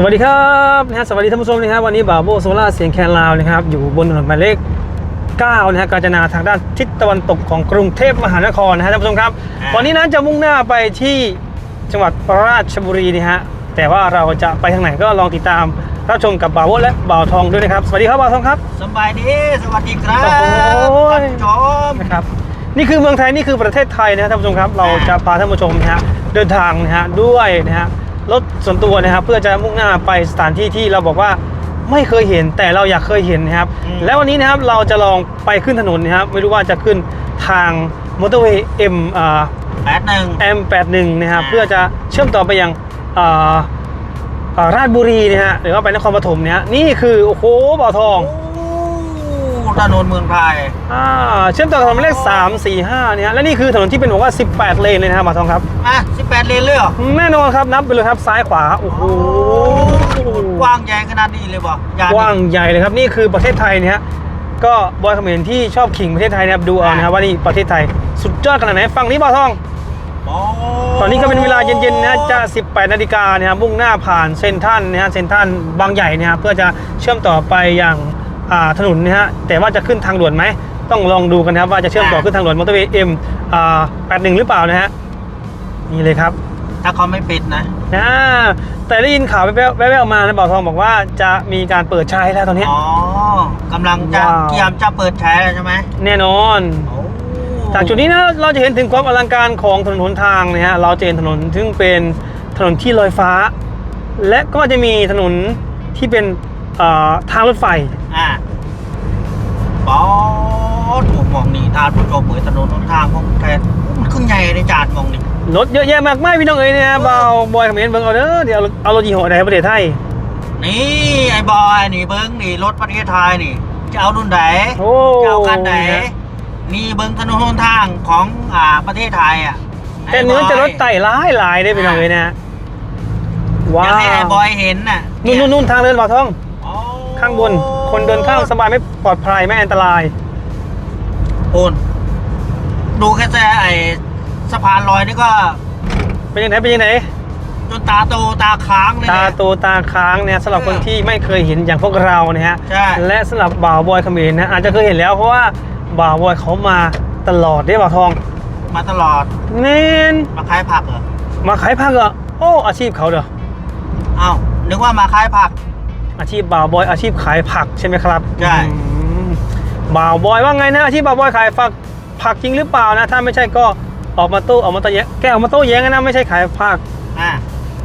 สวัสดีครับนะฮะสวัสดีท่านผู้ชมนะครับวันนี้บ่าวโบโซล่าเสียงแคนลาวนะครับอยู่บนถนนหมายเลข9นะฮะกาญจนาทางด้านทิศตะวันตกของกรุงเทพมหานครนะฮะท่านผู้ชมครับอ่าวันนี้นั้นจะมุ่งหน้าไปที่จังหวัดราชบุรีนะฮะแต่ว่าเราจะไปทางไหนก็ลองติดตามรับชมกับบ่าวโบและบ่าวทองด้วยนะครับสวัสดีครับบ่าวทองครับสบายดีสวัสดีครับโอ้ยท่านผู้ชมนะครับนี่คือเมืองไทยนี่คือประเทศไทยนะฮะท่านผู้ชมครับเราจะพาท่านผู้ชมนะฮะเดินทางนะฮะด้วยนะฮะ รถส่วนตัวนะครับ เพื่อจะมุ่งหน้าไปสถานที่ที่เราบอกว่าไม่เคยเห็นแต่เราอยากเคยเห็นนะครับ แล้ววันนี้นะครับเราจะลองไปขึ้นถนนนะครับ ไม่รู้ว่าจะขึ้นทางมอเตอร์เวย์ M อ่าแปดหนึ่ง M81 นะครับอ่าเพื่อจะเชื่อมต่อไปยังอ่าอ่าราชบุรีนะฮะหรือว่าไปนครปฐมเนี่ยนี่คือโอ้โหบ่อทอง ถนนเมืองไทยอ่าเชื่อมต่อกับถนนหมายเลข3 4 5เนี่ยและนี่คือถนนที่เป็นบอกว่า 18 เลนเลยนะครับบ่อทองครับ อะสิบแปดเลนเลยเหรอแน่นอนครับนับไปเลยครับซ้ายขวาโอ้โหกว้างใหญ่ขนาดนี้เลยบ่ยานกว้างใหญ่เลยครับนี่คือประเทศไทยเนี่ยฮะก็บอยเขมรที่ชอบขิงประเทศไทยนะครับดูเอานะครับว่านี่ประเทศไทยสุดยอดขนาดไหนฝั่งนี้บ่อทองโอ้ตอนนี้ก็เป็นเวลาเย็นๆนะจะ 18 นาฬิกานะครับมุ่งหน้าผ่านเซนทรันนะฮะเซนทรันบางใหญ่นะครับเพื่อจะเชื่อมต่อไปอย่างอ่า ถนนนะฮะแต่ว่าจะขึ้นทางด่วนไหมต้องลองดูกันนะครับว่าจะเชื่อมต่อขึ้นทางด่วนมอเตอร์เวย์เอ็มอ่า81หรือเปล่านะฮะนี่เลยครับ ถ้าเขาไม่ปิดนะนะแต่ได้ยินข่าวแว่วๆแว่วๆมานะบ่าวทองบอกว่าจะมีการเปิดใช้แล้วตอนนี้อ๋อกำลังจะว้าวเตรียมจะเปิดใช้แล้วใช่ไหมแน่นอนโอ้จากจุดนี้นะเราจะเห็นถึงความอลังการของถนนหนทางนะฮะเราจะเห็นถนนซึ่งเป็นถนนที่ลอยฟ้า และก็จะมีถนนที่เป็นเอ่อทางรถไฟ อะบอสถูกมองนี่ทานผู้ชมเหมือนถนนหนทางของแทนมันขึ้นใหญ่ในจานมองนี่รถเยอะแยะมากมายพี่น้องเอ๋ยเนี่ยเบาบอยเขมรเบิ่งเอาเด้อเดี๋ยวเอารถยี่ห้อใดประเทศไทย นี่ไอ้บอยนี่เบิ้งนี่รถประเทศไทยนี่ จะเอารุ่นไหนโอ้จะเอากันไหนนี่เบิ้งถนนหนทางของอ่าประเทศไทยอะแต่เนื้อจะรถไต่หลายหลายได้อพี่น้องเอ๋ยนะอว้ายากให้ไอ้บวอยเห็นน่ะนู่นนู่นนู่นทางเดินบ่าวทองอ๋อข้างบน คนเดินข้ามสบายไม่ปลอดภัยไม่อันตราย โอนดูแค่แต่ไอ้สะพานลอยนี่ก็ เป็นยังไงเป็นยังไงจนตาโตตาค้างเลยตาเนี่ยโตตาค้างเนี่ยสำหรับคนที่ไม่เคยเห็นอย่างพวกเราเนี่ยฮะใช่และสำหรับบ่าวบอยเขมรนะอาจจะเคยเห็นแล้วเพราะว่าบ่าวบอยเขามาตลอดได้บ่าวทอง มาตลอดเน้นมาขายผักเหรอมาขายผักเหรอโอ้อาชีพเขาเด้อเอ้านึกว่ามาขายผัก อาชีพบ่าวบอยอาชีพขายผักใช่ไหมครับใช่อืมบ่าวบอยว่าไงนะอาชีพบ่าวบอยขายผักผักจริงหรือเปล่านะ ถ้าไม่ใช่ก็ออกมาโต้ออกมาโต้แย้งแกออกมาโต้แย้งนะไม่ใช่ขายผักอะ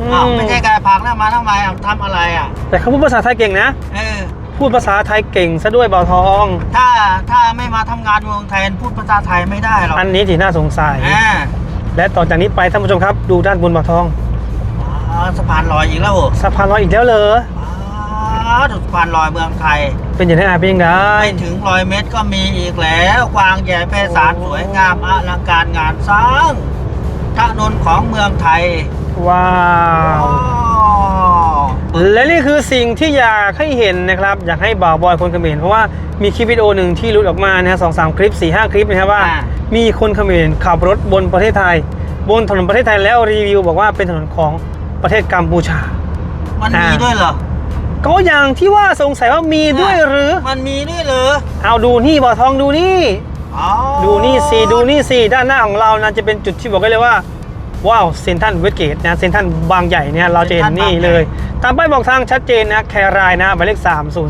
อือ้าวไม่ใช่ขายผักนะมาทำไมอะทำอะไรอะ แต่เขาพูดภาษาไทยเก่งนะเออพูดภาษาไทยเก่งซะด้วยบ่าวทอง ถ้าถ้าไม่มาทำงานเมืองไทยพูดภาษาไทยไม่ได้หรอกอันนี้ที่น่าสงสัยอ่าและต่อจากนี้ไปท่านผู้ชมครับ ดูด้านบนบ่าวทองอ๋อสะพานลอยอีกแล้วเหรอสะพานลอยอีกแล้วเหรอ อ๋อสะพานลอยเมืองไทย เป็นอย่างไรอ่เป็นยังไงไม่ถึงรอยเมตรก็มีอีกแล้ว กวางใหญ่ไพศาลสวยงามอลังการงานสร้างถนนของเมืองไทย ว้าวอ๋อและนี่คือสิ่งที่อยากให้เห็นนะครับ อยากให้บ่าวบอยคนเขมรเพราะว่ามีคลิปวิดีโอหนึ่งที่หลุดออกมานะฮะสองสามคลิปสี่ห้าคลิปนะครับว่า มีคนเขมรขับรถบนประเทศไทย บนถนนประเทศไทยแล้วรีวิว บอกว่าเป็นถนนของประเทศกัมพูชา มันมีอ่ด้วยเหรอ ก็อย่างที่ว่าสงสัยว่ามีด้วยหรือ มันมีด้วยเหรอเอาดูนี่บ่าวทองดูนี่อ๋อดูนี่สิดูนี่สิด้านหน้าของเรานะจะเป็นจุดที่บอกได้เลยว่าว้าวเซนทันเวสเกตนะเซนทันบางใหญ่เนี่ยเราจะเห็นนี่เลย ตามป้ายบอกทางชัดเจนนะแครายนะหมายเลข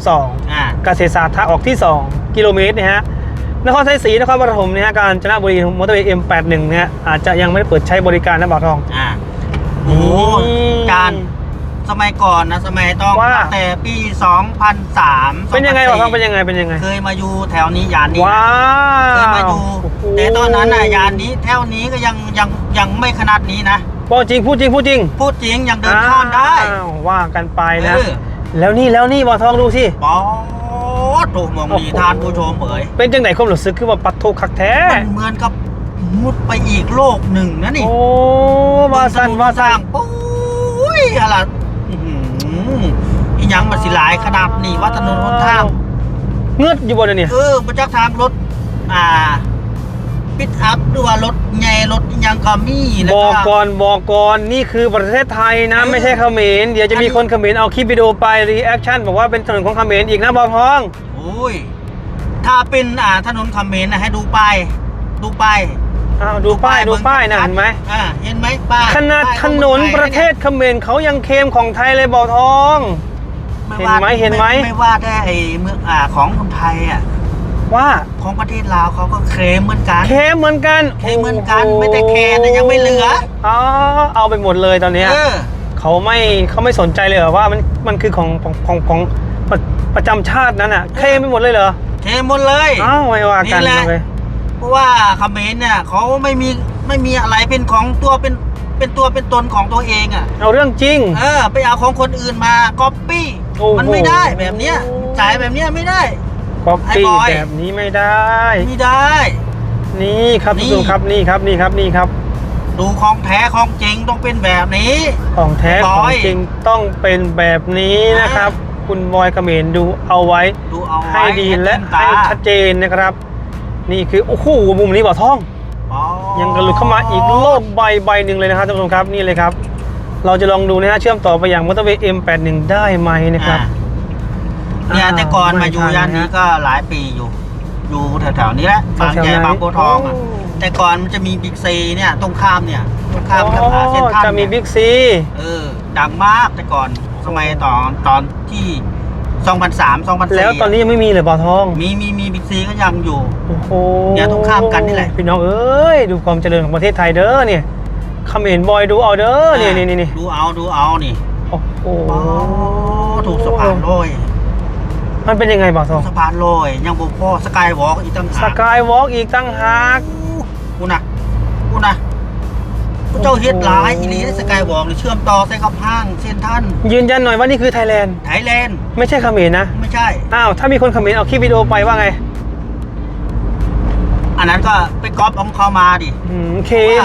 302อ่าเกษตรศาสตร์ทางออกที่ 2 กิโลเมตรนะฮะนครไทยศรีนครปฐมนะฮะกาญจนบุรีมอเตอร์เวย์ M81 เนี่ยอาจจะยังไม่ได้เปิดใช้บริการนะบ่าวทองอ่าโอ้โหอืมจาน สมัยก่อนนะสมัยต้องว่า ตั้งแต่ปี 2003เป็นยังไงบ่าวทอง2004เป็นยังไงเป็นยังไง เคยมาอยู่แถวนี้ยานนี้ว้าเคยมาอยู่โอ้โหแต่ตอนนั้นน่ะยานนี้แถวนี้ก็ยังยังยังไม่ขนาดนี้นะพูดจริงพูดจริงพูดจริงพูดจริงยังเดินข้ามได้อ้าวว่ากันไปนะ เออแล้วนี่แล้วนี่บ่าวทองดูสิ ป๊อดถูกมองดีโอ้โห ทานผู้ชมเอ๋ยเป็นจังไหนความรู้สึกคือว่าปัดโทคักแท้ มันเหมือนกับมุดไปอีกโลกหนึ่งนะนี่ โอ้วาสันวาสสัร้านงปุ้ยอะไร อื้อหืออีหยังมันสิหลายขนาดนี่ว่าถนนหนทาง เงือดอยู่บนเนี่ยเออมาจากทางรถ อ่าปิดอัพหรือว่ารถใหญ่รถอิหยังก็มีแล้วบอกก็ก่อนบอกก่อนนี่คือประเทศไทยนะเออไม่ใช่เขมรเดี๋ยวจะมีคนเขมรเอาคลิปวิดีโอไปรีแอคชั่นบอกว่าเป็นถนนของเขมรอีกนะบอทองโอ้ยถ้าเป็นอ่าถนนคำเขมนนะให้ดูป้ายดูป้าย อ้าวดูป้ายดูป้ายนะเห็นไหมอ่าเห็นไหมป้ายขนาดป้ายถของนนมืองไทยประเทศเขมรเขายังเคลมของไทยเลยบอทองไม่ว่าเห็นไหมเห็นไหมไม่ว่าได้ไอ้เมืองอ่าของคนไทยอะว่าของประเทศลาวเขาก็เคลมเหมือนกันเคลมเหมือนกันเคลมเหมือนกันไม่แต่แคร์นะยังไม่เหลืออ๋อเอาไปหมดเลยตอนเนี้ยเออเขาไม่เขาไม่สนใจเลยเหรอว่ามันมันคือของของของของประประจำชาตินั้นอะเคลมไปหมดเลยเหรอเคลมหมดเลยอ้าวไม่ว่ากันนี่แหละเลยเพ ราะว่าเขมรเนี่ยเขาไม่มีไม่มีอะไรเป็นของตัวเป็นเป็นตัวเป็นตนของตัวเองอะ เอาเรื่องจริง เออ ไปเอาของคนอื่นมาก๊อปปี้โอ้โห มันไม่ได้แบบเนี้ยจ่ายแบบเนี้ยไม่ได้ก๊อปปี้ไอ้บอย แบบนี้ไม่ได้ ไม่ได้ นี่ครับนี่ ทุกคนครับนี่ครับนี่ครับนี่ครับ ดูของแท้ของจริงต้องเป็นแบบนี้ ของแท้ไอ้บขอยองจริงต้องเป็นแบบนี้นะครับ คุณบอยเขมรดูเอาไว้ดูเอาให้ไว้ดีและตาให้ชัดเจนนะครับ นี่คือโอ้โหมุมนี้บ่อท่องอ๋อยังกระลุดเข้ามาอีกโลกใบใบหนึ่งเลยนะครับท่านผู้ชมครับนี่เลยครับ เราจะลองดูนะฮะเชื่อมต่อไปยังมอเตอร์เวย์ M81 ได้ไหมนะครับอ่าเนี่ยแต่ก่อนมาอยู่ไม่ทันย่านนี้นะก็หลายปีอยู่ อยู่แถวๆนี้แหละบางแถวๆแยไหนบางโพธิ์ทองอะโอ้แต่ก่อนมันจะมีบิ๊กซีเนี่ยตรงข้ามเนี่ยตรงข้ามกับอ่าเซ็นทรัลจะมีเนี่ยบิ๊กซีเออดังมากแต่ก่อนสมัยตอนตอนที่ 2003 2004แล้วตอนนี้ยังไม่มีเลยบ่อทอง มีมีมีบิ๊กซีก็ยังอยู่ โอ้โหเนี่ยตรงข้ามกันนี่แหละ พี่น้องเอ้ย ดูความเจริญของประเทศไทยเด้อเนี่ยเขมรบอยดูเอาเด้อนี่นี่นี่นี่ดูเอาดูเอานี่ โอ้โหอ๋อถูกสะพานลอยมันเป็นยังไงบ่อทองสะพานลอยยังบ่พอสกายวอล์กอีกตั้งสหากายวอล์กอีกตั้งหากกูนะกูนะ กูเจ้าเฮ็ดหลายอีหลีสกายวอล์กเชื่อมต่อใส่กับห้างเซ็นทรัลยืนยันหน่อยว่านี่คือไทยแลนด์ ไทยแลนด์ไม่ใช่เขมรนะ ไม่ใช่ อ้าว ถ้ามีคนเขมรเอาคลิปวิดีโอไปว่าไง อันนั้นก็ไปก๊อปของเขามาดิอืมเคม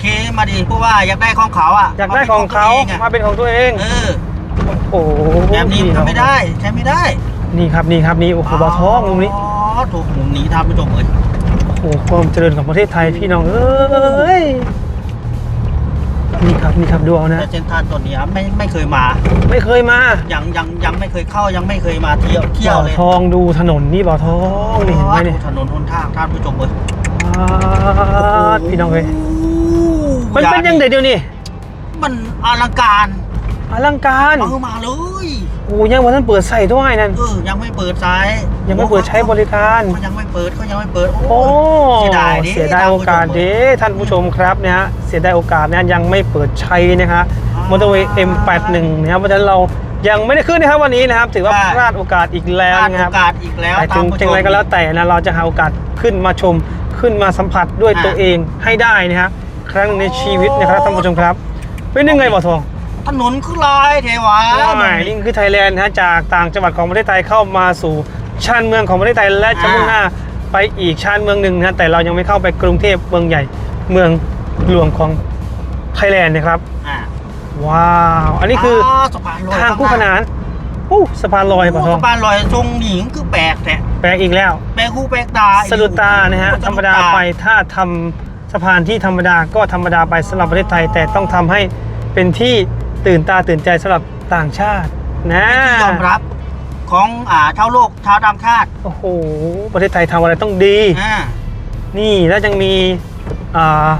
เคมาดิเพราะว่าอยากได้ของเขาอะอยากได้ของเขามามาเป็นของตัวเองเออโอ้โหแบบนี้มันทำไม่ได้ใช้ไม่ได้ นี่ครับนี่ครับนี่โอ้โหบ่อทองมุมนี้อ๋อถูกมุมนี้ท่านผู้ชมเอ้ยโอ้โหความเจริญของประเทศไทยพี่น้องเอ้ย นี่ครับนี่ครับดูเอานะแต่เซ็นทรัลตัวเนี้ยไม่ไม่เคยมา ไม่เคยมายังยังยังไม่เคยเข้ายังไม่เคยมาเที่ยวเที่ยวเลยบ่อทองดูถนนนี่บ่อทองนี่เห็นไหมเนี่ยถนนหนทางท่านผู้ชมเอ้ยอ่าพี่น้องเอ้ยมันเป็นยังไงเดี๋ยวนี้มันอลังการอลังการเอามาเลยโอ้ยังวันนั้นเปิดใส่ด้วยนั่นเออยังไม่เปิดสาย ยังไม่เปิดใช้บริการเขายังไม่เปิดเขายังไม่เปิด โอ้เสียดายดิเสียดายโอกาสเด้ท่านผู้ชมครับเนี่ยฮะเสียดายโอกาสนะยังไม่เปิดใช้นะคะมอเตอร์เวย์ M81 นะครับเพราะฉะนั้นเรายังไม่ได้ขึ้นนะครับวันนี้นะครับ ถือว่าพลาดโอกาสอีกพแล้วลาดนะโอครับกาสอีกแล้วแต่ถึงท่านผู้ชจังมไรก็แล้วแต่นะเราจะหาโอกาสขึ้นมาชมขึ้นมาสัมผัสด้วยอ่าตัวเองให้ได้นะครับครั้งหนึ่งในชีวิตนะครับท่านผู้ชมครับ เป็นยังไงบ่อทองถนนคือลายเทวะอ่านี่คือไทยแลนด์นะฮะจากต่างจังหวัดของประเทศไทยเข้ามาสู่ ชานเมืองของประเทศไทยและจะมุ่งหน้าไปอีกชานเมืองหนึ่งนะฮะแต่เรายังไม่เข้าไปกรุงเทพเมืองใหญ่เมืองหลวงของไทยแลนด์นะครับอ่าว้าว อันนี้คือสะพานลอยทางคู่ขนานอู้สะพานลอยบ่อทองสะพานลอยทรงหนิงคือแปลกแต่แปลกอีกแล้ว แปลกหูแปลกตาสะดุดตานะฮะสธรรมดาตไปถ้าทำสะพานที่ธรรมดาก็ธรรมดาไปสำหรับประเทศไทย แต่ต้องทำให้เป็นที่ตื่นตาตื่นใจสำหรับต่างชาตินะเป็นที่ยอมรับ ของอ่าชาวโลกชาวต่างชาติโอ้โห ประเทศไทยทำอะไรต้องดี อ่านี่แล้วยังมีอ่า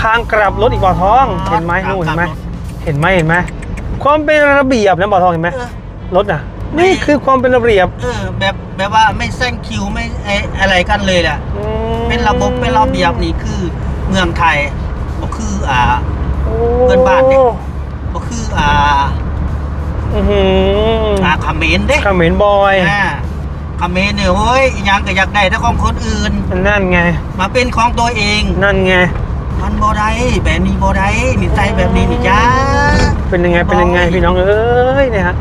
ทางกลับรถอีกบ่อทอง เห็นไหมนู่นเห็นไหมเห็นไหมเห็นไหมความเป็นระเบียบนะบ่อทองเห็นไหมเออ รถน่ะนี่คือความเป็นระเบียบเออแบบแบบว่าไม่แซงคิวไม่ไออะไรกันเลยแหละ อืมเป็นระบบเป็นระเบียบนี่คือเมืองไทยก็คืออ่าโอ้เพื่อนบ้านดิก็คืออ่า อื้อหือ อ่าเขมรเด้เขมรบอยอ่าเขมรเนี่ยเฮ้ยอีหยังก็อยากได้แต่ของคนอื่น นั่นไง มาเป็นของตัวเอง นั่นไง มันบ่ได้แบบนี้บ่ได้นิสัยแบบนี้นี่จ้าเป็นยังไงเป็นยังไงบอยพี่น้องเอ้ยเนี่ยฮะ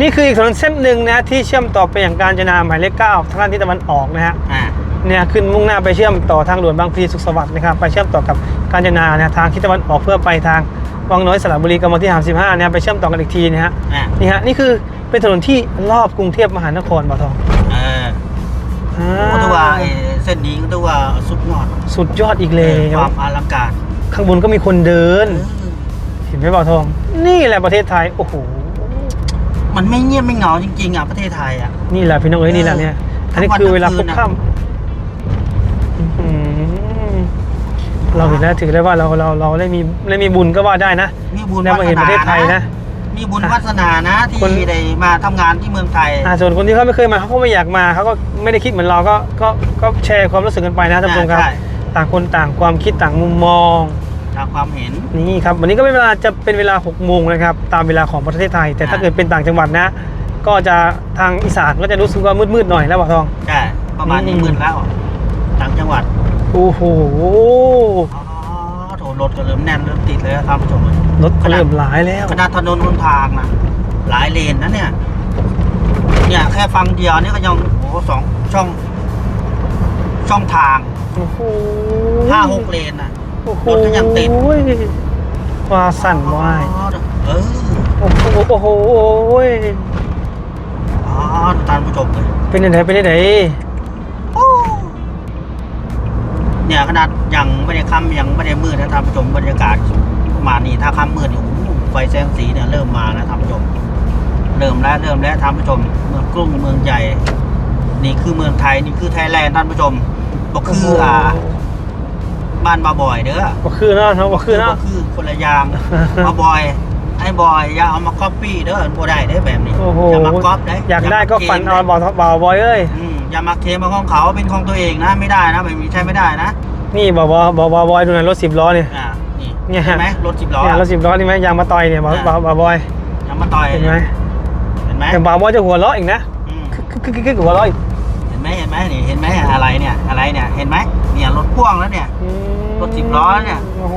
นี่คืออีกถนนเส้นหนึ่งนะที่เชื่อมต่อไปอย่างการจนาหมายเลขเก้าทางด้านทิศตะวันออกนะฮะอ่าเนี่ยขึ้นมุ่งหน้าไปเชื่อมต่อทางด่วนบางพลีสุขสวัสดิ์นะครับไปเชื่อมต่อกับการจนานะทางทิศตะวันออกเพื่อไปทาง วังน้อยสระบุรีกมที่35เนี่ยไปเชื่อมต่อกันอีกทีนะฮะอ่านี่ฮะนี่คือเป็นถนนที่รอบกรุงเทพมหานครบ่อทองเอออ่าก็ถือว่าไอ้เส้นนี้ก็ถือว่าสุดยอดสุดยอดอีกแล้คววามอลังการข้างบนก็มีคนเดินเออเห็นไหมบ่าวทอง นี่แหละประเทศไทยโอ้โหมันไม่เงียบไม่เหงาจริงๆอะประเทศไทยอะนี่แหละพี่น้องเอ้ยนี่แหละเนี่ยอันนี้ทั้งวันคือเวลาพทั้บงคืนค่ำ เราเห็นแล้วถือได้ว่าเราเราเราได้มีได้มีบุญก็ว่าได้นะมีบุญได้วามาสเห็นประเทศไทยนานะนะ มีบุญวาสนานะที่คน ได้มาทำงานที่เมืองไทย อ่าส่วนคนที่เขาไม่เคยมาเขาก็ไม่อยากมาเขาก็ไม่ได้คิดเหมือนเราก็ก็ก็แชร์ความรู้สึกกันไปนะท่านผู้ชมครับ ใช่ ต่างคนต่างความคิดต่างมุมมอง ตามความเห็น นี่ครับวันนี้ก็เป็นเวลาจะเป็นเวลา6โมงนะครับตามเวลาของประเทศไทย แต่ถ้าอ่า เกิดเป็นต่างจังหวัดนะ ก็จะทางอีสานก็จะรู้สึกว่ามืดๆหน่อยแล้วบ่าวทอง ใช่ประมาณนี้อืม หมื่นแล้ว ต่างจังหวัดโอ้โหอ๋อโถรถก็เริ่มแน่นเริ่มติดเลยครับผู้ชมรถก็เริ่มหลายแล้วขนาดถนนหนทางนะหลายเลนนะเนี่ย เนี่ยแค่ฟังเดียวนี่ก็ยังโอ้โหสองช่อง ช่องทางโอ้โหห้าหกเลนนะโอ้โหรถก็ยังติดว่าสั่นวายอ๋อเออโอ้โหโอ้โหโอ้ยอ๋อท่านผู้ชมเลยเป็นยังไงเป็นยังไง เนี่ยขนาดยังไม่ได้ค่ำยังไม่ได้มืดนะท่านผู้ชมบรรยากาศประมาณนี้ถ้าค่ำมืดเนี่ยโอ้โหไฟแสงสีเนี่ยเริ่มมาแล้วท่านผู้ชม เริ่มแล้วเริ่มแล้วท่านผู้ชมเมืองกรุงเมืองใหญ่นี่คือเมืองไทยนี่คือไทยแลนด์ท่านผู้ชมก็คืออ่าบ้านมาบ่อยเด้อบ่คือเนาะเนาะบ่คือเนาะก็คือคนละอย่างมาบ่อยไอ้บอยอย่าเอามาก๊อปปี้เด้อบ่ได้เด้อแบบนี้โอ้โหอย่ามาก๊อปเด้อยากได้ก็ฟันเอาย่าบ่าวบ่าวบอยเอ้ยอืม อย่ามาเคลมมาของเขาเป็นของตัวเองนะไม่ได้นะแบบนี้ใช่ไม่ได้นะนี่บ่าวบ่าวบ่าวบ่าวบอยดูหน่อยรถสิบล้อเนี่ยอ่านี่เนี่ยเห็นไหมรถสิบล้อเนี่ยรถสิบล้อนี่ไหมยางมาต่อยเนี่ยบ่าวบ่าวบ่าวบอยอย่ามาต่อยเห็นไหมเห็นไหมแต่บ่าวบอยจะหัวเราะอีกนะอืมคึกคึกคึกคึกหัวเราะอีกเห็นไหมเห็นไหมนี่เห็นไหมอะไรเนี่ยอะไรเนี่ยเห็นไหมเนี่ยรถพ่วงแล้วเนี่ยอืมรถสิบล้อเนี่ยโอ้โห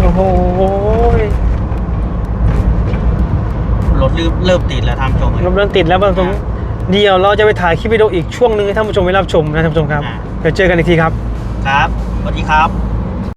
โอ้โห รถเริ่มเริ่มติดแล้วท่านผู้ชมรถเริ่มติดแล้วท่านผู้ชมเดี๋ยวเราจะไปถ่ายคลิปวิดีโออีกช่วงหนึงให้ท่านผู้ชมไปรับชมนะท่านผู้ชมครับอ่า เดี๋ยวเจอกันอีกทีครับ ครับสวัสดีครับส